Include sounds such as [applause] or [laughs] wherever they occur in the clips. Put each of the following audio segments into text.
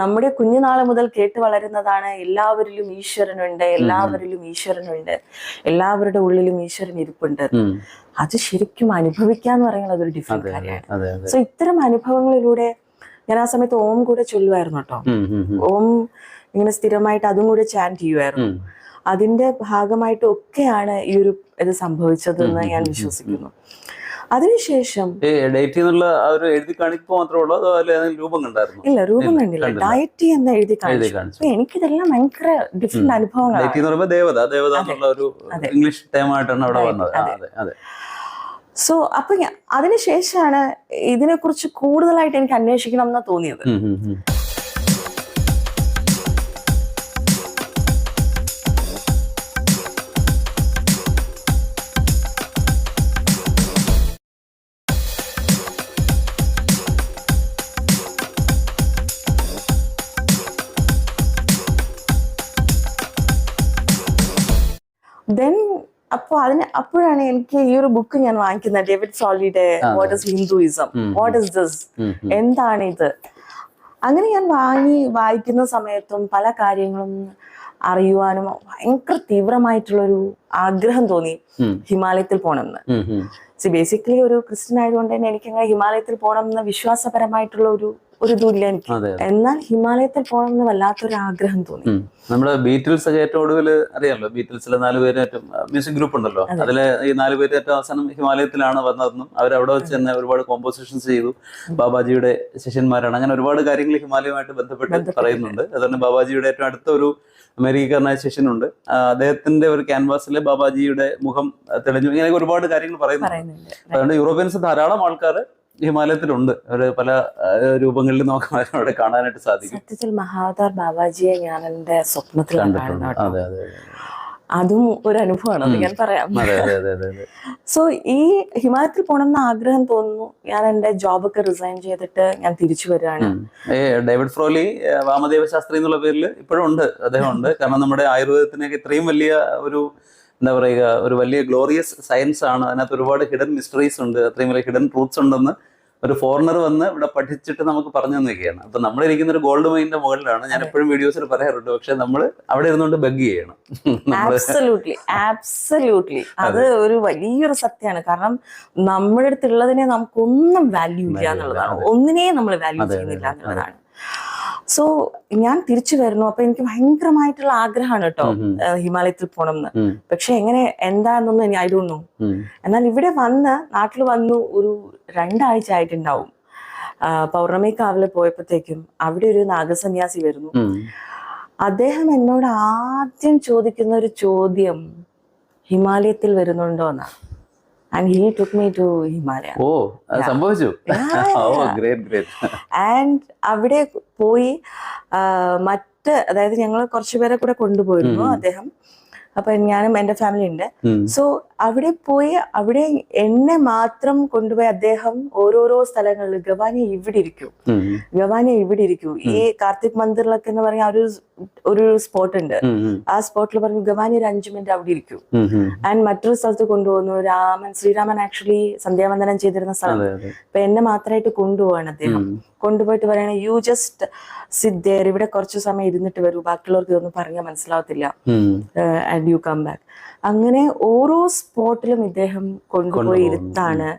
നമ്മുടെ കുഞ്ഞുനാൾ മുതൽ കേട്ട് വളരുന്നതാണ് എല്ലാവരിലും ഈശ്വരനുണ്ട് എല്ലാവരിലും ഈശ്വരനുണ്ട് എല്ലാവരുടെ ഉള്ളിലും ഈശ്വരൻ ഇരിപ്പുണ്ട്. അത് ശരിക്കും അനുഭവിക്കാന്ന് പറയുന്നത് അതൊരു അതെ ഡിഫറെന്റ് കാര്യമാണ്. സോ ഇത്തരം അനുഭവങ്ങളിലൂടെ ഞാൻ ആ സമയത്ത് ഓം കൂടെ ചൊല്ലുമായിരുന്നു കേട്ടോ. ഓം ഇങ്ങനെ സ്ഥിരമായിട്ട് അതും കൂടെ ചാന്റ് ചെയ്യുമായിരുന്നു അതിന്റെ ഭാഗമായിട്ട് ഒക്കെയാണ് ഈ ഒരു ഇത് സംഭവിച്ചതെന്ന് ഞാൻ വിശ്വസിക്കുന്നു. അതിനുശേഷം ഡയറ്റി എന്നുള്ള ഒരു എഴുതി കാണിപ്പ് മാത്രമേ ഉള്ളൂ? രൂപം കണ്ടായിരുന്നു? ഇല്ല രൂപം കണ്ടില്ല. ഡയറ്റി എന്ന് എഴുതി കാണിച്ചു. എനിക്കിതെല്ലാം ഭയങ്കര ഡിഫറെന്റ് അനുഭവങ്ങളാണ്. ഡേറ്റ് എന്ന് പറയുമ്പോൾ ദേവത. ദേവത എന്നുള്ള ഒരു ഇംഗ്ലീഷ് ടൈമായിട്ടാണ് അവിടെ വന്നത്. അതെ. അതെ സോ അപ്പൊ അതിനുശേഷമാണ് അതിനുശേഷമാണ് ഇതിനെക്കുറിച്ച് കൂടുതലായിട്ട് എനിക്ക് അന്വേഷിക്കണം എന്ന് തോന്നിയത് ദെൻ അപ്പൊ അതിന് അപ്പോഴാണ് എനിക്ക് ഈ ഒരു ബുക്ക് ഞാൻ വാങ്ങിക്കുന്നത് David സോളിയുടെ what is Hinduism what is this. എന്താണ് ഇത്? അങ്ങനെ ഞാൻ വാങ്ങി വായിക്കുന്ന സമയത്തും പല കാര്യങ്ങളും അറിയുവാനും ഭയങ്കര തീവ്രമായിട്ടുള്ളൊരു ആഗ്രഹം തോന്നി ഹിമാലയത്തിൽ പോകണമെന്ന്. സി ബേസിക്കലി ഒരു ക്രിസ്ത്യൻ ആയതുകൊണ്ട് തന്നെ എനിക്ക് അങ്ങനെ ഹിമാലയത്തിൽ പോകണം എന്ന വിശ്വാസപരമായിട്ടുള്ള ഒരു ഒരു ഇതുമില്ല എനിക്ക് എന്നാൽ ഹിമാലയത്തിൽ പോകണം എന്ന് വല്ലാത്തൊരു ആഗ്രഹം തോന്നി. നമ്മൾ നമ്മുടെ ബീറ്റിൽസ് ഒക്കെ ഏറ്റവും ഒടുവിൽ അറിയാമല്ലോ ബീറ്റിൽസിലെ നാല് പേര് ഏറ്റവും മ്യൂസിക് ഗ്രൂപ്പ് ഉണ്ടല്ലോ. അതെ. അതിലെ ഈ നാല് പേര് ഏറ്റവും അവസാനം ഹിമാലയത്തിലാണ് വന്നതെന്നും അവർ അവിടെ വെച്ച് തന്നെ ഒരുപാട് കോമ്പോസിഷൻസ് ചെയ്തു. ബാബാജിയുടെ ശിഷ്യന്മാരാണ്. അങ്ങനെ ഒരുപാട് കാര്യങ്ങൾ ഹിമാലയമായിട്ട് ബന്ധപ്പെട്ട് പറയുന്നുണ്ട്. അതുകൊണ്ട് ബാബാജിയുടെ ഏറ്റവും അടുത്ത ഒരു അമേരിക്കക്കാരനായ ശിഷ്യനുണ്ട്. അദ്ദേഹത്തിന്റെ ഒരു ക്യാൻവാസിൽ ബാബാജിയുടെ മുഖം തെളിഞ്ഞു. ഇങ്ങനെ ഒരുപാട് കാര്യങ്ങൾ പറയുന്നു പറയുന്നുണ്ട്. അതുകൊണ്ട് യൂറോപ്യൻസ് ധാരാളം ആൾക്കാർ ഹിമാലയത്തിലുണ്ട്. ഒരു പല രൂപങ്ങളിലും രൂപങ്ങളിൽ നമുക്ക് [laughs] അവിടെ കാണാനായിട്ട് സാധിക്കും. സത്യത്തിൽ മഹാവതാർ ബാബാജിയെ ഞാൻ എന്റെ സ്വപ്നത്തിൽ കണ്ടിട്ടുണ്ട്. അതെ അതെ അതും. ഒരു അനുഭവമാണ് ഞാൻ പറയാം. സോ [laughs] ഈ ഹിമാലയത്തിൽ പോകണം എന്ന ആഗ്രഹം തോന്നുന്നു. ഞാൻ എന്റെ ജോബൊക്കെ റിസൈൻ ചെയ്തിട്ട് ഞാൻ തിരിച്ചു വരികയാണ്. ഡേവിഡ് ഫ്രോലി വാമദേവ ശാസ്ത്രി എന്നുള്ള പേരിൽ ഇപ്പോഴും ഉണ്ട് അദ്ദേഹം ഉണ്ട് [laughs] കാരണം നമ്മുടെ ആയുർവേദത്തിനൊക്കെ ഇത്രയും വലിയ ഒരു എന്താ പറയുക ഒരു വലിയ ഗ്ലോറിയസ് സയൻസ് ആണ്. അതിനകത്ത് ഒരുപാട് ഹിഡൻ മിസ്റ്ററീസ് ഉണ്ട്. അത്രയും വലിയ ഹിഡൻ ട്രൂത്ത്സ് ഉണ്ടെന്ന് ഒരു ഫോറിനർ വന്ന് ഇവിടെ പഠിച്ചിട്ട് നമുക്ക് പറഞ്ഞു തന്നിരിക്കുകയാണ്. അപ്പൊ നമ്മൾ ഇരിക്കുന്ന ഒരു ഗോൾഡ് മൈനിന്റെ മുകളിലാണ്. ഞാൻ എപ്പോഴും വീഡിയോസിൽ പറയാറുണ്ട്. പക്ഷെ നമ്മൾ അവിടെ ഇരുന്നുകൊണ്ട് ബഗ് ചെയ്യണം. ആബ്സല്യൂട്ട്ലി ആബ്സല്യൂട്ട്ലി അത്. ഒരു വലിയൊരു സത്യമാണ് കാരണം നമ്മുടെ അടുത്തുള്ളതിനെ നമുക്കൊന്നും വാല്യൂ ഇല്ല എന്നുള്ളതാണ്. ഒന്നിനെയും നമ്മൾ വാല്യൂ ചെയ്യുന്നില്ല എന്നുള്ളതാണ്. സോ ഞാൻ തിരിച്ചു വരുന്നു. അപ്പൊ എനിക്ക് ഭയങ്കരമായിട്ടുള്ള ആഗ്രഹമാണ് കേട്ടോ ഹിമാലയത്തിൽ പോകണം എന്ന് പക്ഷെ എങ്ങനെ എന്താന്നൊന്നും എനിക്ക് ഐ ഡോണ്ട് നോ ഉം, എന്നാൽ ഇവിടെ വന്ന് നാട്ടിൽ വന്നു ഒരു രണ്ടാഴ്ച ആയിട്ടുണ്ടാവും. പൗർണമിക്കാവിലെ പൗർണമി കാവിൽ പോയപ്പോഴത്തേക്കും അവിടെ ഒരു നാഗസന്യാസി വരുന്നു. അദ്ദേഹം എന്നോട് ആദ്യം ചോദിക്കുന്ന ഒരു ചോദ്യം ഹിമാലയത്തിൽ വരുന്നുണ്ടോ എന്നാ and he took me to Himalaya ഓ. സംഭവിച്ചു. ഗ്രേറ്റ് ഗ്രേറ്റ് ആൻഡ് അവിടെ പോയി മറ്റ് അതായത് ഞങ്ങൾ കുറച്ചുപേരെ കൂടെ കൊണ്ടുപോയിരുന്നു. അദ്ദേഹം അപ്പൊ ഞാനും എന്റെ ഫാമിലി ഉണ്ട്. സോ അവിടെ പോയി അവിടെ എന്നെ മാത്രം കൊണ്ടുപോയി അദ്ദേഹം ഓരോരോ സ്ഥലങ്ങളിൽ ഗവാനി ഇവിടെ ഇരിക്കൂ. ഗവാനി ഇവിടെ ഇരിക്കൂ. ഈ കാർത്തിക് മന്ദിറിലൊക്കെ എന്ന് പറഞ്ഞ ഒരു ഒരു സ്പോട്ട് ഉണ്ട്. ആ സ്പോട്ടിൽ പറഞ്ഞു ഗവാനി ഒരു അഞ്ചു മിനിറ്റ് അവിടെ ഇരിക്കൂ. ആൻഡ് മറ്റൊരു സ്ഥലത്ത് കൊണ്ടുപോകുന്നു രാമൻ ശ്രീരാമൻ ആക്ച്വലി സന്ധ്യാവന്ദനം ചെയ്തിരുന്ന സ്ഥലം. അപ്പൊ എന്നെ മാത്രമായിട്ട് കൊണ്ടുപോവാണ് അദ്ദേഹം. കൊണ്ടുപോയിട്ട് പറയണ യു ജസ്റ്റ് സിദ്ധേർ ഇവിടെ കുറച്ച് സമയം ഇരുന്നിട്ട് വരൂ. ബാക്കിയുള്ളവർക്ക് ഇതൊന്നും പറഞ്ഞാൽ മനസ്സിലാവത്തില്ല. ആൻഡ് യു കം ബാക്ക് അങ്ങനെ ഓരോ സ്പോട്ടിലും ഇദ്ദേഹം കൊണ്ടുപോയി. ഇരുത്താണ്.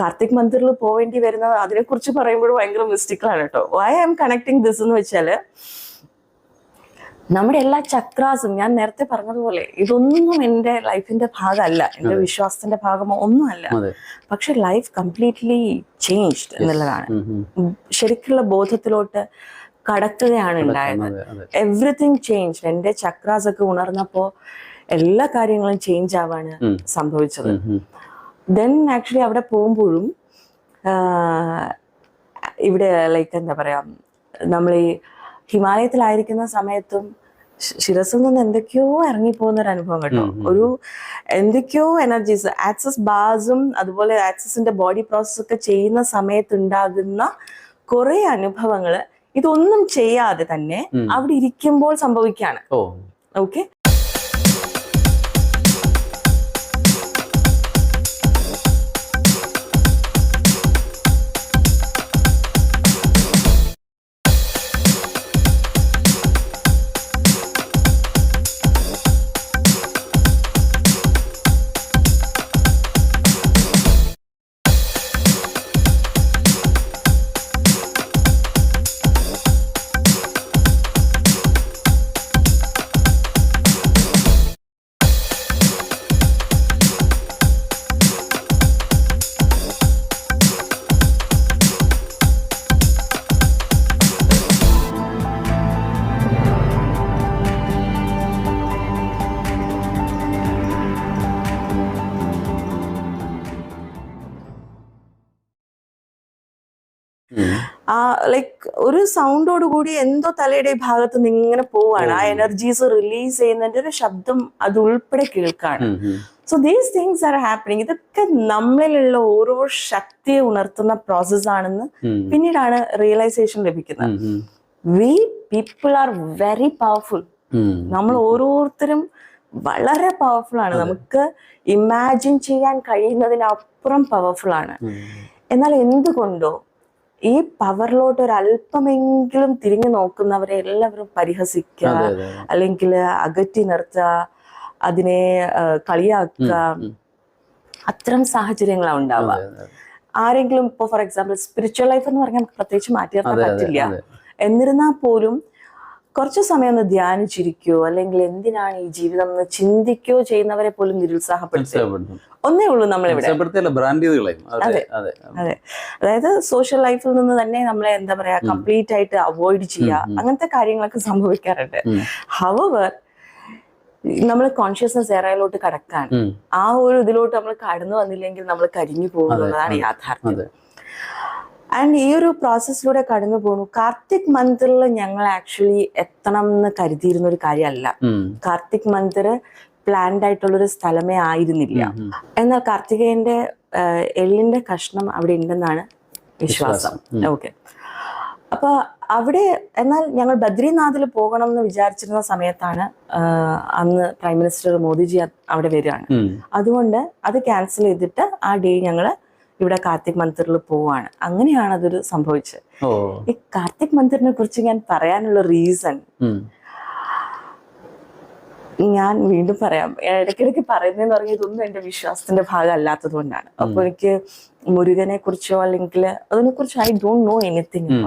കാർത്തിക് മന്ദിറിൽ പോവേണ്ടി വരുന്നത് അതിനെ കുറിച്ച് പറയുമ്പോൾ ഭയങ്കര മിസ്റ്റേക്കാണ് കേട്ടോ. Why I am connecting this എന്ന് വെച്ചാൽ നമ്മുടെ എല്ലാ ചക്രാസും ഞാൻ നേരത്തെ പറഞ്ഞതുപോലെ ഇതൊന്നും എന്റെ ലൈഫിന്റെ ഭാഗമല്ല. എന്റെ. വിശ്വാസത്തിന്റെ ഭാഗമോ ഒന്നുമല്ല. പക്ഷെ ലൈഫ് കംപ്ലീറ്റ്ലി ചേഞ്ച്ഡ് എന്നുള്ളതാണ്. ശരിക്കുള്ള ബോധത്തിലോട്ട് കടക്കുകയാണ് ഉണ്ടായത്. എവറിത്തിങ് ചേഞ്ച് എന്റെ ചക്രാസ് ഒക്കെ ഉണർന്നപ്പോ എല്ലാ കാര്യങ്ങളും ചേഞ്ച് ആവാണ് സംഭവിച്ചത്. ദെൻ ആക്ച്വലി അവിടെ പോകുമ്പോഴും ഇവിടെ ലൈക്ക് എന്താ പറയാ നമ്മൾ ഈ ഹിമാലയത്തിലായിരിക്കുന്ന സമയത്തും ശിരസിൽ നിന്ന് എന്തൊക്കെയോ ഇറങ്ങിപ്പോകുന്ന ഒരു അനുഭവം കേട്ടോ. ഒരു എന്തൊക്കെയോ എനർജീസ് ആക്സസ് ബാസും അതുപോലെ ആക്സസിന്റെ ബോഡി പ്രോസസ് ഒക്കെ ചെയ്യുന്ന സമയത്ത് ഉണ്ടാകുന്ന കുറെ അനുഭവങ്ങൾ ഇതൊന്നും ചെയ്യാതെ തന്നെ. അവിടെ ഇരിക്കുമ്പോൾ സംഭവിക്കുകയാണ് ഓക്കെ ലൈക്ക് ഒരു സൗണ്ടോട് കൂടി എന്തോ തലയുടെ ഭാഗത്ത് നിന്ന് ഇങ്ങനെ പോവാണ്. ആ എനർജീസ് റിലീസ് ചെയ്യുന്നതിന്റെ ഒരു ശബ്ദം അത് ഉൾപ്പെടെ കേൾക്കാണ്. So these things are happening ഇതൊക്കെ നമ്മളിലുള്ള ഓരോ ശക്തിയെ ഉണർത്തുന്ന പ്രോസസ് ആണെന്ന്. പിന്നീടാണ് റിയലൈസേഷൻ ലഭിക്കുന്നത്. We people are very powerful നമ്മൾ ഓരോരുത്തരും വളരെ പവർഫുൾ ആണ്. നമുക്ക് ഇമാജിൻ ചെയ്യാൻ കഴിയുന്നതിനപ്പുറം പവർഫുൾ ആണ്. എന്നാൽ എന്തുകൊണ്ടോ ഈ പവറിലോട്ട് ഒരു അല്പമെങ്കിലും തിരിഞ്ഞു നോക്കുന്നവരെ എല്ലാവരും പരിഹസിക്കുക. അല്ലെങ്കിൽ അകറ്റി നിർത്തുക അതിനെ കളിയാക്ക കളിയാക്കുക. അത്തരം സാഹചര്യങ്ങളാണ് ഉണ്ടാവുക. ആരെങ്കിലും ഇപ്പൊ ഫോർ എക്സാമ്പിൾ സ്പിരിച്വൽ ലൈഫ് എന്ന് പറഞ്ഞാൽ പ്രത്യേകിച്ച് മാറ്റി നിർത്താൻ പറ്റില്ല എന്നിരുന്നാ എന്നിരുന്നാൽ പോലും കുറച്ചു സമയം ഒന്ന് ധ്യാനിച്ചിരിക്കോ? അല്ലെങ്കിൽ എന്തിനാണ് ഈ ജീവിതം എന്ന് ചിന്തിക്കോ? ചെയ്യുന്നവരെ പോലും നിരുത്സാഹപ്പെടുത്തും. ഒന്നേ ഉള്ളൂ നമ്മളിവിടെ. അതെ അതെ അതായത് സോഷ്യൽ ലൈഫിൽ നിന്ന് തന്നെ നമ്മളെ എന്താ പറയാ കംപ്ലീറ്റ് ആയിട്ട് അവോയ്ഡ് ചെയ്യുക. അങ്ങനത്തെ കാര്യങ്ങളൊക്കെ സംഭവിക്കാറുണ്ട്. ഹവർ നമ്മൾ കോൺഷ്യസ്നസ് ഏറയിലോട്ട് കടക്കാണ്. ഉം. ആ ഒരു ഇതിലോട്ട് നമ്മൾ കടന്നു വന്നില്ലെങ്കിൽ നമ്മൾ കരിഞ്ഞു പോകുന്നതാണ് യാഥാർത്ഥ്യം. ആൻഡ് ഈ ഒരു പ്രോസസ്സിലൂടെ കടന്നു പോകുന്നു കാർത്തിക് മന്ദിറിൽ ഞങ്ങൾ ആക്ച്വലി എത്തണം എന്ന് കരുതിയിരുന്ന ഒരു കാര്യമല്ല. കാർത്തിക് മന്ദിർ പ്ലാൻഡ് ആയിട്ടുള്ള ഒരു സ്ഥലമേ ആയിരുന്നില്ല. എന്നാൽ കാർത്തികേന്റെ എല്ലിന്റെ കഷ്ണം അവിടെ ഉണ്ടെന്നാണ് വിശ്വാസം. ഓക്കെ അപ്പൊ അവിടെ എന്നാൽ ഞങ്ങൾ ബദ്രിനാഥിൽ പോകണം എന്ന് വിചാരിച്ചിരുന്ന സമയത്താണ് അന്ന് പ്രൈം മിനിസ്റ്റർ മോദിജി അവിടെ വരികയാണ്. അതുകൊണ്ട് അത് ക്യാൻസൽ ചെയ്തിട്ട് ആ ഡേ ഞങ്ങൾ ഇവിടെ കാർത്തിക് മന്ദിറിൽ പോവാണ്. അങ്ങനെയാണ് അതൊരു സംഭവിച്ചത്. ഈ കാർത്തിക് മന്ദിറിനെ കുറിച്ച് ഞാൻ പറയാനുള്ള റീസൺ ഞാൻ വീണ്ടും പറയാം. ഇടയ്ക്കിടയ്ക്ക് പറയുന്നതെന്ന് പറഞ്ഞാൽ ഇതൊന്നും എന്റെ വിശ്വാസത്തിന്റെ ഭാഗം അല്ലാത്തത് കൊണ്ടാണ് അപ്പൊ എനിക്ക് മുരുകനെ കുറിച്ചോ അല്ലെങ്കിൽ അതിനെ കുറിച്ച് ഐ ഡോണ്ട് നോ എനിത്തിങ്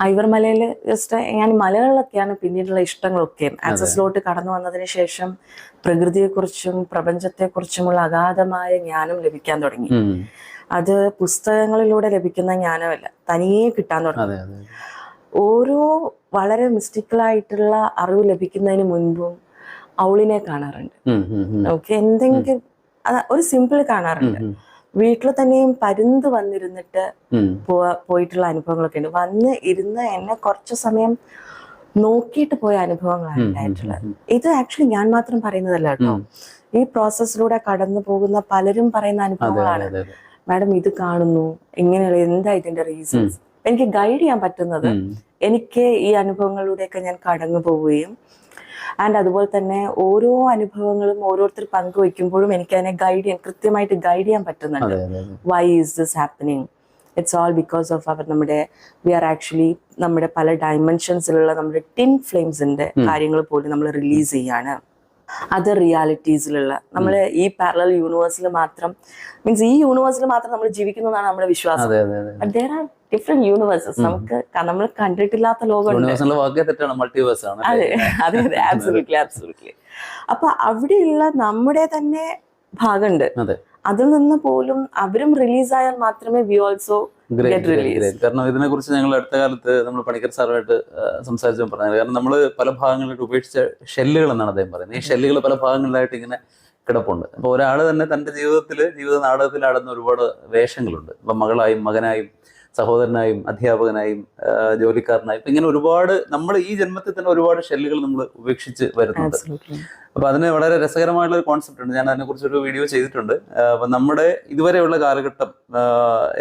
ഉം. മലയിൽ ജസ്റ്റ് ഞാൻ മലകളിലൊക്കെയാണ് പിന്നീടുള്ള ഇഷ്ടങ്ങളൊക്കെ. ആക്സസിലോട്ട് കടന്നു വന്നതിന് ശേഷം പ്രകൃതിയെക്കുറിച്ചും പ്രപഞ്ചത്തെക്കുറിച്ചുമുള്ള അഗാധമായ ജ്ഞാനം ലഭിക്കാൻ തുടങ്ങി. അത് പുസ്തകങ്ങളിലൂടെ ലഭിക്കുന്ന ജ്ഞാനമല്ല തനിയെ കിട്ടാൻ തുടങ്ങി. ഓരോ വളരെ മിസ്റ്റിക്കലായിട്ടുള്ള അറിവ് ലഭിക്കുന്നതിന് മുൻപും അവളിനെ കാണാറുണ്ട്. ഓക്കെ എന്തെങ്കിലും ഒരു സിമ്പിൾ കാണാറുണ്ട്. വീട്ടിൽ തന്നെയും പരുന്ത് വന്നിരുന്നിട്ട് പോയിട്ടുള്ള അനുഭവങ്ങളൊക്കെ ഉണ്ട്. വന്ന് ഇരുന്ന് എന്നെ കുറച്ചു സമയം നോക്കിയിട്ട് പോയ അനുഭവങ്ങളാണ് ഉണ്ടായിട്ടുള്ളത്. ഇത് ആക്ച്വലി ഞാൻ മാത്രം പറയുന്നതല്ല കേട്ടോ. ഈ പ്രോസസ്സിലൂടെ കടന്നു പോകുന്ന പലരും പറയുന്ന അനുഭവങ്ങളാണ്. മാഡം ഇത് കാണുന്നു. ഇങ്ങനെയുള്ള എന്താ ഇതിന്റെ റീസൺസ് എനിക്ക് ഗൈഡ് ചെയ്യാൻ പറ്റുന്നത് എനിക്ക് ഈ അനുഭവങ്ങളിലൂടെയൊക്കെ ഞാൻ കടന്നു പോവുകയും ആൻഡ് അതുപോലെ തന്നെ ഓരോ അനുഭവങ്ങളും ഓരോരുത്തർ പങ്കുവയ്ക്കുമ്പോഴും എനിക്ക് അതിനെ ഗൈഡ് ചെയ്യാൻ കൃത്യമായിട്ട് ഗൈഡ് ചെയ്യാൻ പറ്റുന്നുണ്ട്. Why is this happening it's all because of our നമ്മുടെ വി ആർ ആക്ച്വലി നമ്മുടെ പല ഡയമെൻഷൻസിലുള്ള നമ്മുടെ ടിൻ ഫ്ലെയിംസിന്റെ കാര്യങ്ങൾ പോലും നമ്മൾ റിലീസ് ചെയ്യാണ്. അതർ റിയാലിറ്റീസിലുള്ള നമ്മൾ ഈ പാരലൽ യൂണിവേഴ്സിൽ മാത്രം മീൻസ് ഈ യൂണിവേഴ്സിൽ മാത്രം നമ്മൾ ജീവിക്കുന്നതാണ് നമ്മുടെ വിശ്വാസം. ദർ ആർ ഡിഫറെന്റ് യൂണിവേഴ്സസ് നമുക്ക് നമ്മൾ കണ്ടിട്ടില്ലാത്ത മൾട്ടിവേഴ്സ് ആണ്. അതെ അതെ അതെ ആബ്സൊല്യൂട്ട്ലി ആബ്സൊല്യൂട്ട്ലി അപ്പൊ അവിടെയുള്ള നമ്മുടെ തന്നെ ഭാഗമുണ്ട്. അതെ. അതിൽ നിന്ന് പോലും അവരും റിലീസ് ആയാൽ മാത്രമേ വി ഓൾസോ. കാരണം ഇതിനെ കുറിച്ച് ഞങ്ങൾ അടുത്ത കാലത്ത് നമ്മൾ പണിക്കർ സാറുമായിട്ട് സംസാരിച്ചു പറഞ്ഞത് കാരണം നമ്മൾ പല ഭാഗങ്ങളിലേക്ക് ഉപേക്ഷിച്ച ഷെല്ലുകൾ എന്നാണ് അദ്ദേഹം പറയുന്നത്. ഈ ഷെല്ലുകൾ പല ഭാഗങ്ങളിലായിട്ട് ഇങ്ങനെ കിടപ്പുണ്ട്. അപ്പൊ ഒരാൾ തന്നെ തന്റെ ജീവിതത്തിൽ ജീവിത നാടകത്തിൽ ആടുന്ന ഒരുപാട് വേഷങ്ങളുണ്ട്. ഇപ്പൊ മകളായും മകനായും സഹോദരനായും അധ്യാപകനായും ജോലിക്കാരനായും ഇപ്പം ഇങ്ങനെ ഒരുപാട് നമ്മൾ ഈ ജന്മത്തിൽ തന്നെ ഒരുപാട് ഷെല്ലുകൾ നമ്മൾ ഉപേക്ഷിച്ച് വരുന്നുണ്ട്. അപ്പൊ അതിന് വളരെ രസകരമായിട്ടുള്ള ഒരു കോൺസെപ്റ്റ് ഉണ്ട്. ഞാൻ അതിനെക്കുറിച്ച് ഒരു വീഡിയോ ചെയ്തിട്ടുണ്ട്. അപ്പം അപ്പൊ നമ്മുടെ ഇതുവരെയുള്ള കാലഘട്ടം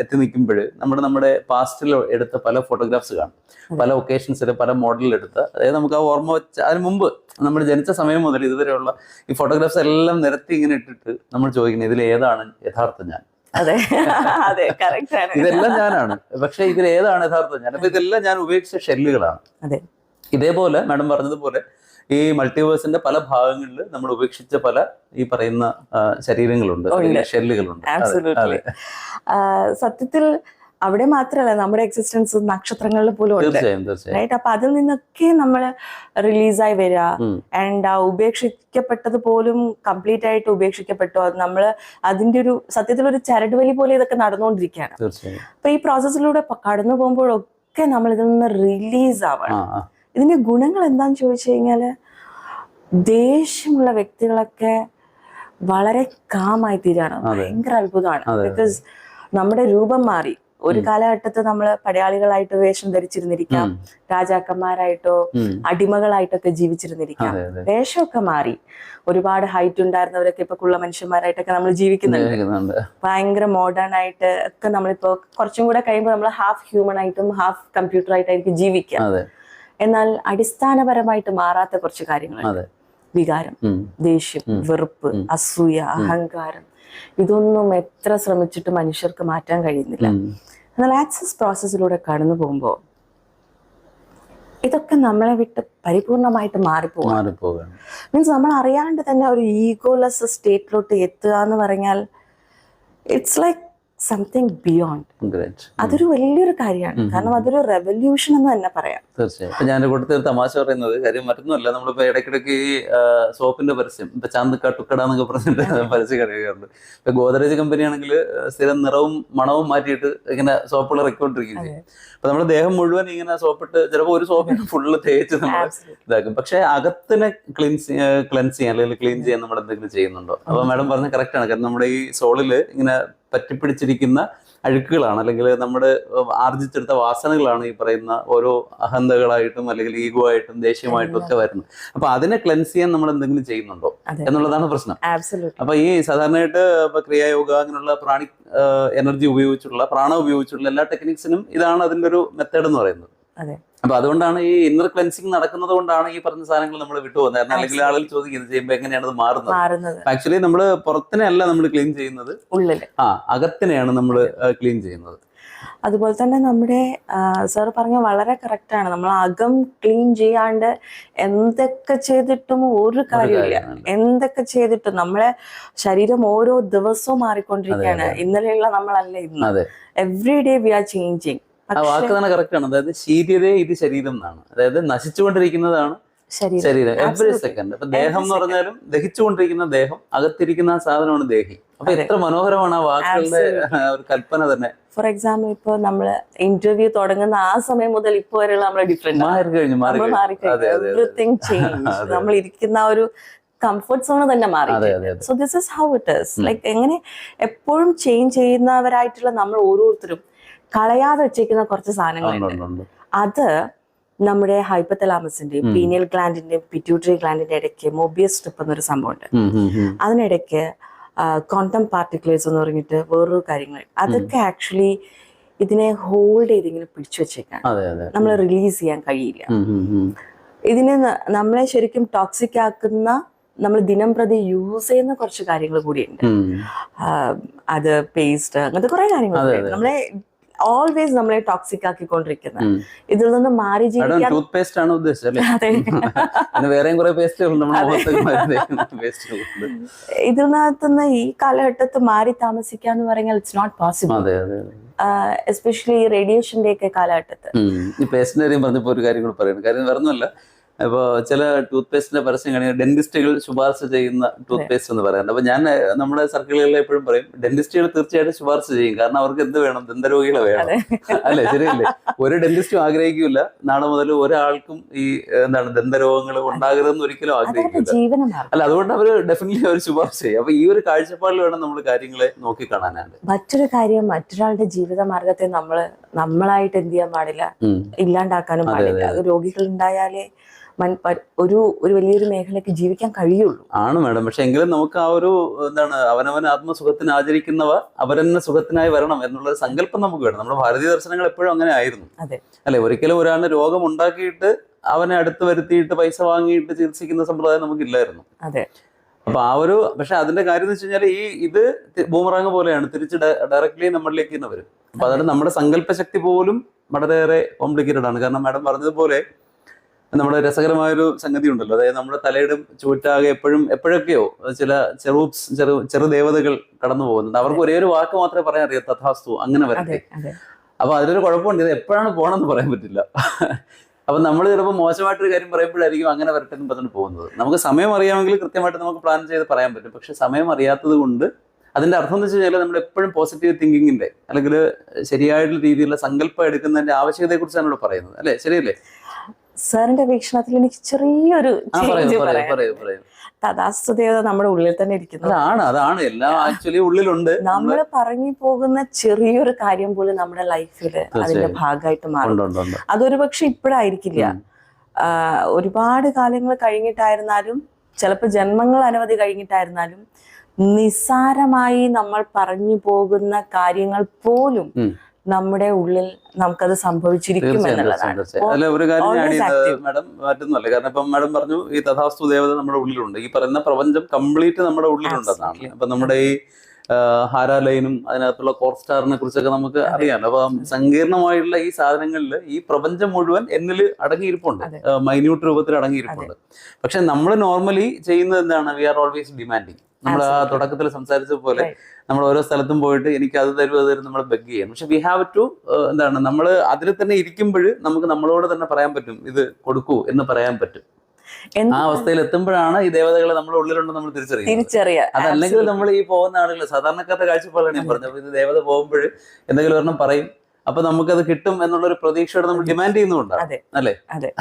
എത്തി നിൽക്കുമ്പോൾ നമ്മൾ നമ്മുടെ പാസ്റ്റിൽ എടുത്ത പല ഫോട്ടോഗ്രാഫ്സ് കാണും. പല ഒക്കേഷൻസിൽ പല മോഡലിൽ എടുത്ത. അതായത് നമുക്ക് ആ ഓർമ്മ വെച്ച അതിന് മുമ്പ് നമ്മൾ ജനിച്ച സമയം മുതൽ ഇതുവരെയുള്ള ഈ ഫോട്ടോഗ്രാഫ്സ് എല്ലാം നിരത്തി ഇങ്ങനെ ഇട്ടിട്ട് നമ്മൾ ചോദിക്കുന്നത് ഇതിൽ ഏതാണ് യഥാർത്ഥ ഞാൻ? അതെ. അതെ കറക്റ്റ് ആണ്. ഇതെല്ലാം ഞാനാണ്. പക്ഷെ ഇതിൽ ഏതാണ് യഥാർത്ഥം? ഞാൻ അപ്പൊ ഇതെല്ലാം ഞാൻ ഉപയോഗിച്ച ഷെല്ലുകളാണ്. അതെ. ഇതേപോലെ മാഡം പറഞ്ഞതുപോലെ ഈ മൾട്ടിവേഴ്സിന്റെ പല ഭാഗങ്ങളിൽ നമ്മൾ ഉപേക്ഷിച്ച പല ഈ പറയുന്ന ശരീരങ്ങളുണ്ട്. ഷെല്ലുകളുണ്ട്. സത്യത്തിൽ അവിടെ മാത്രമല്ല നമ്മുടെ എക്സിസ്റ്റൻസ് നക്ഷത്രങ്ങളിൽ പോലും ഉണ്ട്. റൈറ്റ് അപ്പൊ അതിൽ നിന്നൊക്കെ നമ്മൾ റിലീസായി വരിക. ആൻഡ് ആ ഉപേക്ഷിക്കപ്പെട്ടത് പോലും കംപ്ലീറ്റ് ആയിട്ട് ഉപേക്ഷിക്കപ്പെട്ടു. അത് നമ്മൾ അതിന്റെ ഒരു സത്യത്തിൽ ഒരു ചരട് വലി പോലെ ഇതൊക്കെ നടന്നുകൊണ്ടിരിക്കുകയാണ്. അപ്പൊ ഈ പ്രോസസ്സിലൂടെ കടന്നു പോകുമ്പോഴൊക്കെ നമ്മൾ ഇതിൽ നിന്ന് റിലീസ് ആവണം. ഇതിന്റെ ഗുണങ്ങൾ എന്താന്ന് ചോദിച്ചു കഴിഞ്ഞാൽ ദേഷ്യമുള്ള വ്യക്തികളൊക്കെ വളരെ കാമായി തീരാണ്. ഭയങ്കര അത്ഭുതമാണ്. ബിക്കോസ് നമ്മുടെ രൂപം മാറി. ഒരു കാലഘട്ടത്ത് നമ്മൾ പടയാളികളായിട്ട് വേഷം ധരിച്ചിരുന്നിരിക്കാം. രാജാക്കന്മാരായിട്ടോ അടിമകളായിട്ടൊക്കെ ജീവിച്ചിരുന്നിരിക്കാം. വേഷമൊക്കെ മാറി. ഒരുപാട് ഹൈറ്റ് ഉണ്ടായിരുന്നവരൊക്കെ ഇപ്പൊ കുള്ള മനുഷ്യന്മാരായിട്ടൊക്കെ നമ്മൾ ജീവിക്കുന്നുണ്ട്. ഭയങ്കര മോഡേൺ ആയിട്ട് ഒക്കെ നമ്മളിപ്പോ കുറച്ചും കൂടെ കഴിയുമ്പോൾ നമ്മൾ ഹാഫ് ഹ്യൂമൺ ആയിട്ടും ഹാഫ് കമ്പ്യൂട്ടർ ആയിട്ടായിരിക്കും ജീവിക്കുക. അതെ. എന്നാൽ അടിസ്ഥാനപരമായിട്ട് മാറാത്ത കുറച്ച് കാര്യങ്ങൾ വികാരം ദേഷ്യം വെറുപ്പ് അസൂയ അഹങ്കാരം. ഇതൊന്നും എത്ര ശ്രമിച്ചിട്ട് മനുഷ്യർക്ക് മാറ്റാൻ കഴിയുന്നില്ല. എന്നാൽ ആക്സസ് പ്രോസസ്സിലൂടെ കടന്നു പോകുമ്പോൾ ഇതൊക്കെ നമ്മളെ വിട്ട് പരിപൂർണമായിട്ട് മാറിപ്പോവുകയാണ് മീൻസ് നമ്മൾ അറിയാണ്ട് തന്നെ ഒരു ഈഗോലെസ് സ്റ്റേറ്റിലോട്ട് എത്തുക എന്ന് പറഞ്ഞാൽ ഇറ്റ്സ് ലൈക്ക് സംതിങ് ബിയോണ്ട് അതൊരു വലിയൊരു കാര്യമാണ്. കാരണം അതൊരു റെവല്യൂഷൻ എന്ന് തന്നെ പറയാം. തീർച്ചയായും. ഞാൻ കൂട്ടത്തിൽ തമാശ പറയുന്നത് കാര്യം മറ്റൊന്നുമല്ല നമ്മളിപ്പോ ഇടയ്ക്കിടയ്ക്ക് ഈ സോപ്പിന്റെ പരസ്യം ഇപ്പൊ ചാന്ത് കട്ടുക്കട എന്നൊക്കെ പറഞ്ഞിട്ട് പരസ്യം കഴിയാറുണ്ട് ഇപ്പൊ ഗോദറേജ് കമ്പനി ആണെങ്കിൽ സ്ഥിരം നിറവും മണവും മാറ്റിയിട്ട് ഇങ്ങനെ സോപ്പുകൾ ഇറക്കിക്കൊണ്ടിരിക്കുകയും ചെയ്യും. അപ്പൊ നമ്മുടെ ദേഹം മുഴുവൻ ഇങ്ങനെ സോപ്പിട്ട് ചിലപ്പോൾ ഒരു സോപ്പിന് ഫുള്ള് തേച്ച് നമ്മൾ. ഇതാക്കും. പക്ഷെ അകത്തിനെ ക്ലീൻസ് ക്ലെൻസ് ചെയ്യാൻ അല്ലെങ്കിൽ ക്ലീൻ ചെയ്യാൻ നമ്മൾ എന്തെങ്കിലും ചെയ്യുന്നുണ്ടോ? അപ്പൊ മാഡം പറഞ്ഞ കറക്റ്റ് ആണ്. കാരണം നമ്മുടെ ഈ സോളിൽ ഇങ്ങനെ പറ്റിപ്പിടിച്ചിരിക്കുന്ന അഴുക്കുകളാണ്. അല്ലെങ്കിൽ നമ്മുടെ ആർജിച്ചെടുത്ത വാസനകളാണ് ഈ പറയുന്ന ഓരോ അഹന്തകളായിട്ടും അല്ലെങ്കിൽ ഈഗോ ആയിട്ടും ദേഷ്യമായിട്ടും ഒക്കെ വരുന്നത്. അപ്പൊ അതിനെ ക്ലെൻസ് ചെയ്യാൻ നമ്മൾ എന്തെങ്കിലും ചെയ്യുന്നുണ്ടോ? എന്നുള്ളതാണ് പ്രശ്നം. അപ്പൊ ഈ സാധാരണയായിട്ട് ഇപ്പൊ ക്രിയായോഗ അങ്ങനെയുള്ള പ്രാണി എനർജി ഉപയോഗിച്ചുള്ള പ്രാണം ഉപയോഗിച്ചുള്ള എല്ലാ ടെക്നിക്സിനും ഇതാണ് അതിന്റെ ഒരു മെത്തേഡ് എന്ന് പറയുന്നത്. അപ്പൊ അതുകൊണ്ടാണ് ഈ ഇന്നർ ക്ലെൻസിങ് നടക്കുന്നത് കൊണ്ടാണ് ഈ പറഞ്ഞ സാധനങ്ങൾ നമ്മൾ വിട്ടുപോകുന്നത് കാരണം അല്ലെങ്കിൽ ആളുകൾ ചോദിക്കുന്നത് ചെയ്യുമ്പോൾ എങ്ങനെയാണ് അത് മാറുന്നത്? ആക്ച്വലി നമ്മൾ പുറത്തിനെ അല്ല നമ്മൾ ക്ലീൻ ചെയ്യുന്നത്. ആ അകത്തിനെയാണ് നമ്മൾ ക്ലീൻ ചെയ്യുന്നത്. അതുപോലെ തന്നെ നമ്മുടെ സാർ പറഞ്ഞ വളരെ കറക്റ്റാണ് ആണ്. നമ്മൾ അകം ക്ലീൻ ചെയ്യാണ്ട് എന്തൊക്കെ ചെയ്തിട്ടും ഒരു കാര്യമില്ല. എന്തൊക്കെ ചെയ്തിട്ടും നമ്മളെ ശരീരം ഓരോ ദിവസവും മാറിക്കൊണ്ടിരിക്കുകയാണ്. ഇന്നലെയുള്ള നമ്മളല്ല ഇന്ന്. Every day we are changing ആ വാക്ക് തന്നെ കറക്റ്റ് ആണ്. അതായത് ശീര്യതേ ഇത് ശരീരം എന്നാണ്. അതായത് നശിച്ചുകൊണ്ടിരിക്കുന്നതാണ് ശരീരം. ശരീരം. എവറി സെക്കൻഡ് അപ്പൊ ദേഹം എന്ന് പറഞ്ഞാലും ദഹിച്ചുകൊണ്ടിരിക്കുന്ന ദേഹം അകത്തിരിക്കുന്ന ആ സാധനമാണ് ദേഹി. അപ്പൊ എത്ര മനോഹരമാണ് ആ വാക്കുകളുടെ ഒരു കൽപ്പന തന്നെ. ഫോർ എക്സാമ്പിൾ ഇപ്പൊ നമ്മൾ ഇന്റർവ്യൂ തുടങ്ങുന്ന ആ സമയം മുതൽ ഇപ്പൊ വരെയുള്ള നമ്മളെ ഡിഫറെന്റ് മാറി കഴിഞ്ഞു മാറി എവറിങ് ചേഞ്ച് നമ്മൾ ഇരിക്കുന്ന ഒരു കംഫർട്ട് സോൺ തന്നെ മാറി. So this is how it is like എങ്ങനെ എപ്പോഴും ചേഞ്ച് ചെയ്യുന്നവരായിട്ടുള്ള നമ്മൾ ഓരോരുത്തരും കളയാതെ വെച്ചേക്കുന്ന കുറച്ച് സാധനങ്ങളുണ്ട്. അത് നമ്മുടെ ഹൈപ്പത്തലാമസിന്റെയും പീനിയൽ ഗ്ലാൻഡിന്റെയും പിറ്റ്യൂട്ടറി ഗ്ലാൻഡിന്റെ ഇടയ്ക്ക് മൊബിയസ് സ്ട്രിപ്പ് എന്നൊരു സംഭവമുണ്ട്. അതിനിടയ്ക്ക് ക്വാണ്ടം പാർട്ടിക്കുലേഴ്സ് എന്ന് പറഞ്ഞിട്ട് വേറൊരു കാര്യങ്ങൾ. അതൊക്കെ ആക്ച്വലി ഇതിനെ ഹോൾഡ് ചെയ്ത് ഇങ്ങനെ പിടിച്ചു അതെ നമ്മൾ റിലീസ് ചെയ്യാൻ കഴിയില്ല. ഇതിനെ നമ്മളെ ശരിക്കും ടോക്സിക് ആക്കുന്ന നമ്മൾ ദിനം പ്രതി യൂസ് ചെയ്യുന്ന കുറച്ച് കാര്യങ്ങൾ കൂടിയുണ്ട്. അത് പേസ്റ്റ് അങ്ങനത്തെ കുറെ കാര്യങ്ങളുണ്ട് നമ്മളെ ഓൾവേസ് നമ്മളെ ടോക്സിക് ആക്കിക്കൊണ്ടിരിക്കുന്നത്. ഇതിൽ നിന്ന് മാറി ജീവിക്കാൻ ടൂത്ത് പേസ്റ്റ് ആണ് ഉദ്ദേശിച്ചത് വേറെയും കുറെ ഈ കാലഘട്ടത്ത് മാറി താമസിക്കുക എന്ന് പറഞ്ഞാൽ ഇറ്റ്സ് നോട്ട് പോസിബിൾ. എസ്പെഷ്യലി റേഡിയേഷന്റെ ഒക്കെ കാലഘട്ടത്ത്. ഈ പേസ്റ്റിന്റെ കാര്യം പറഞ്ഞപ്പോ ഒരു കാര്യം കൂടെ പറയുന്നു കാര്യം വേറൊന്നുമല്ല. ഇപ്പൊ ചില ടൂത്ത് പേസ്റ്റിന്റെ പരസ്യം കാണിക്കുന്നത് ഡെന്റിസ്റ്റുകൾ ശുപാർശ ചെയ്യുന്ന ടൂത്ത് പേസ്റ്റ് എന്ന് പറയാറുണ്ട് അപ്പൊ ഞാൻ നമ്മുടെ സർക്കിളുകളിൽ എപ്പോഴും പറയും ഡെന്റിസ്റ്റുകൾ തീർച്ചയായിട്ടും ശുപാർശ ചെയ്യും. കാരണം അവർക്ക് എന്ത് വേണം? ദന്തരോഗികളെ വേണം. അല്ലെ? ശരിയല്ലേ? ഒരു ഡെന്റിസ്റ്റും ആഗ്രഹിക്കില്ല നാളെ മുതൽ ഒരാൾക്കും ഈ എന്താണ് ദന്തരോഗങ്ങൾ ഉണ്ടാകരുതെന്ന് ഒരിക്കലും ആഗ്രഹിക്കില്ല അല്ല അതുകൊണ്ട് അവർ ഡെഫിനറ്റ്ലി അവർ ശുപാർശ ചെയ്യും. അപ്പൊ ഈ ഒരു കാഴ്ചപ്പാടിൽ വേണം നമ്മൾ കാര്യങ്ങളെ നോക്കി കാണാനാണ് മറ്റൊരു കാര്യം മറ്റൊരാളുടെ ജീവിത മാർഗത്തെ നമ്മൾ നമ്മളായിട്ട് എന്ത് ചെയ്യാൻ പാടില്ല. ഇല്ലാണ്ടാക്കാനും പാടില്ല. രോഗികൾ ഉണ്ടായാലേ ഒരു ഒരു വലിയൊരു മേഖലയ്ക്ക് ജീവിക്കാൻ കഴിയുള്ളൂ. ആണ് മാഡം. പക്ഷെ എങ്കിലും നമുക്ക് ആ ഒരു എന്താണ് അവനവൻ ആത്മസുഖത്തിന് ആചരിക്കുന്നവ അവരെന്നെ സുഖത്തിനായി വരണം എന്നുള്ള ഒരു സങ്കല്പം നമുക്ക് വേണം. നമ്മുടെ ഭാരതീയ ദർശനങ്ങൾ എപ്പോഴും അങ്ങനെ ആയിരുന്നു. അതെ. അല്ലെ? ഒരിക്കലും ഒരാളിന് രോഗം ഉണ്ടാക്കിയിട്ട് അവനെ അടുത്ത് വരുത്തിയിട്ട് പൈസ വാങ്ങിയിട്ട് ചികിത്സിക്കുന്ന സമ്പ്രദായം നമുക്കില്ലായിരുന്നു. അതെ. അപ്പൊ ആ ഒരു പക്ഷെ അതിന്റെ കാര്യം എന്ന് വെച്ച് കഴിഞ്ഞാൽ ഈ ഇത് ബൂമറാങ് പോലെയാണ്. തിരിച്ച് ഡയറക്ട്ലി നമ്മളിലേക്ക് തന്നെ വരും. അപ്പൊ അതുകൊണ്ട് നമ്മുടെ സങ്കല്പശക്തി പോലും വളരെയേറെ കോംപ്ലിക്കേറ്റഡ് ആണ്. കാരണം മാഡം പറഞ്ഞതുപോലെ നമ്മുടെ രസകരമായൊരു സംഗതി ഉണ്ടല്ലോ അതായത് നമ്മുടെ തലയുടെ ചുവറ്റാകെ എപ്പോഴും എപ്പോഴൊക്കെയോ ചില ചെറൂപ്സ് ചെറു ചെറു ദേവതകൾ കടന്നു പോകുന്നുണ്ട്. അവർക്ക് ഒരേ ഒരു വാക്ക് മാത്രമേ പറയാൻ അറിയാം. തഥാസ്തു അങ്ങനെ വരട്ടെ. അപ്പൊ അതിലൊരു കുഴപ്പമുണ്ട്. ഇത് എപ്പോഴാണ് പോകണമെന്ന് പറയാൻ പറ്റില്ല. അപ്പൊ നമ്മൾ ചിലപ്പോൾ മോശമായിട്ടൊരു കാര്യം പറയുമ്പോഴായിരിക്കും അങ്ങനെ വരട്ടെ എന്ന് പറഞ്ഞിട്ട് പോകുന്നത്. നമുക്ക് സമയം അറിയാമെങ്കിൽ കൃത്യമായിട്ട് നമുക്ക് പ്ലാൻ ചെയ്ത് പറയാൻ പറ്റും. പക്ഷെ സമയം അറിയാത്തത് കൊണ്ട് അതിന്റെ അർത്ഥം എന്ന് വെച്ച് കഴിഞ്ഞാൽ നമ്മൾ എപ്പോഴും പോസിറ്റീവ് തിങ്കിങ്ങിന്റെ അല്ലെങ്കിൽ ശരിയായിട്ടുള്ള രീതിയിലുള്ള സങ്കല്പം എടുക്കുന്നതിന്റെ ആവശ്യകതയെ കുറിച്ചാണ് ഇവിടെ പറയുന്നത്. അല്ലെ? ശരിയല്ലേ? സാറിന്റെ വീക്ഷണത്തിൽ എനിക്ക് ചെറിയൊരു തഥാസ്തുദേവത നമ്മുടെ ഉള്ളിൽ തന്നെ ഇരിക്കുന്നു. അതാണ് അതാണ്. എല്ലാം ആക്ച്വലി ഉള്ളിലുണ്ട്. നമ്മൾ പറഞ്ഞു പോകുന്ന ചെറിയൊരു കാര്യം പോലും നമ്മുടെ ലൈഫിൽ അതിന്റെ ഭാഗമായിട്ട് മാറും. അതൊരു പക്ഷെ ഇപ്പോഴായിരിക്കില്ല. ഒരുപാട് കാലങ്ങൾ കഴിഞ്ഞിട്ടായിരുന്നാലും ചിലപ്പോൾ ജന്മങ്ങൾ അനവധി കഴിഞ്ഞിട്ടായിരുന്നാലും നിസ്സാരമായി നമ്മൾ പറഞ്ഞു പോകുന്ന കാര്യങ്ങൾ പോലും. നമ്മുടെ ഉള്ളിൽ നമുക്കത് സംഭവിച്ചിരിക്കും എന്നുള്ളതാണ്. അല്ല ഒരു കാര്യം. മാഡം കാരണം ഇപ്പം മാഡം പറഞ്ഞു ഈ തഥാസ്തു ദേവത നമ്മുടെ ഉള്ളിലുണ്ട്. ഈ പറയുന്ന പ്രപഞ്ചം കംപ്ലീറ്റ് നമ്മുടെ ഉള്ളിലുണ്ടെന്നാണ്. അപ്പൊ നമ്മുടെ ഈ ഹാരാലയനും ഹാരാലൈനും അതിനകത്തുള്ള കോർ സ്റ്റാറിനെ കുറിച്ചൊക്കെ നമുക്ക് അറിയാം അപ്പൊ സങ്കീർണമായിട്ടുള്ള ഈ സാധനങ്ങളിൽ ഈ പ്രപഞ്ചം മുഴുവൻ എന്നിൽ അടങ്ങിയിരിപ്പുണ്ട്. മൈന്യൂട്ട് രൂപത്തിൽ അടങ്ങിയിരിപ്പുണ്ട്. പക്ഷെ നമ്മൾ നോർമലി ചെയ്യുന്നത് എന്താണ്? വി ആർ ഓൾവേസ് ഡിമാൻഡിങ് നമ്മൾ ആ തുടക്കത്തിൽ സംസാരിച്ച പോലെ നമ്മൾ ഓരോ സ്ഥലത്തും പോയിട്ട് എനിക്ക് അത് തരും അത് തരും നമ്മൾ ബഗ് ചെയ്യണം. പക്ഷെ വി ഹാവ് ടു എന്താണ് നമ്മൾ അതിൽ തന്നെ ഇരിക്കുമ്പോൾ നമുക്ക് നമ്മളോട് തന്നെ പറയാൻ പറ്റും ഇത് കൊടുക്കൂ എന്ന് പറയാൻ പറ്റും. ആ അവസ്ഥയിൽ എത്തുമ്പോഴാണ് ഈ ദേവതകളെ നമ്മുടെ ഉള്ളിലുണ്ടെന്ന് നമ്മൾ തിരിച്ചറിയുക തിരിച്ചറിയാം. അതല്ലെങ്കിൽ നമ്മൾ ഈ പോകുന്ന ആളുകൾ സാധാരണക്കാരുടെ കാഴ്ചപ്പാടാണ് ഞാൻ പറഞ്ഞത്. ഇത് ദേവത പോകുമ്പോൾ എന്തെങ്കിലും ഒരെണ്ണം പറയും. അപ്പൊ നമുക്കത് കിട്ടും എന്നുള്ള ഒരു പ്രതീക്ഷയോടെ നമ്മൾ ഡിമാൻഡ് ചെയ്യുന്നുണ്ടാവും അല്ലേ? അതെ.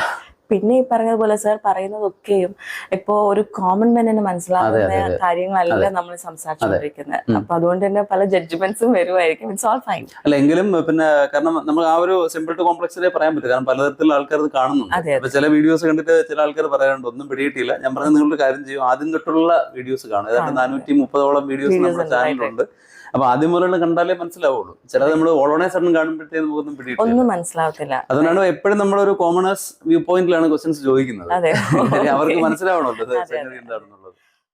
പിന്നെ ഈ പറഞ്ഞതുപോലെ സാർ പറയുന്നതൊക്കെയും ഇപ്പോ ഒരു കോമൺ മാനിന് അതെ, മനസ്സിലാവുന്ന. കാര്യങ്ങളല്ല നമ്മൾ സംസാരിച്ചുകൊണ്ടിരിക്കുന്നത്. അപ്പൊ അതുകൊണ്ട് തന്നെ പല ജഡ്ജ്മെന്റ്സും വരുമായിരിക്കും ഇറ്റ്സ് ഓൾ ഫൈൻ അല്ല എങ്കിലും പിന്നെ കാരണം നമ്മൾ ആ ഒരു സിമ്പിൾ ടു കോംപ്ലക്സിലേ പറയാൻ പറ്റും കാരണം പലതരത്തിലുള്ള ആൾക്കാർ ഇത് കാണുന്നുണ്ട് ചില വീഡിയോസ് കണ്ടിട്ട് ചില ആൾക്കാർ പറയാറുണ്ട് ഒന്നും പിടിയിട്ടില്ല. ഞാൻ പറഞ്ഞ നിങ്ങളുടെ കാര്യം ചെയ്യും. ആദ്യം തൊട്ടുള്ള വീഡിയോസ് കാണും. ഏതാണ്ട്. നാനൂറ്റി മുപ്പതോളം വീഡിയോസ് നമ്മുടെ ചാനലിലുണ്ട് അപ്പൊ ആദ്യം മുതലുള്ള കണ്ടാലേ മനസ്സിലാവുള്ളൂ. ചിലത് നമ്മൾ ഓളോണേ സഡൻ കാണുമ്പോഴത്തേക്ക് നമുക്കൊന്നും പിടിയിട്ടില്ല. ഒന്നും മനസ്സിലാവത്തില്ല. അതുകൊണ്ടാണ് എപ്പോഴും നമ്മളൊരു കോമണേഴ്സ് വ്യൂ പോയിന്റിലാണ് ക്വസ്റ്റ്യൻസ് ചോദിക്കുന്നത്. അവർക്ക് മനസ്സിലാവണമല്ലോ അതെ. എന്താണെന്നുള്ളത്.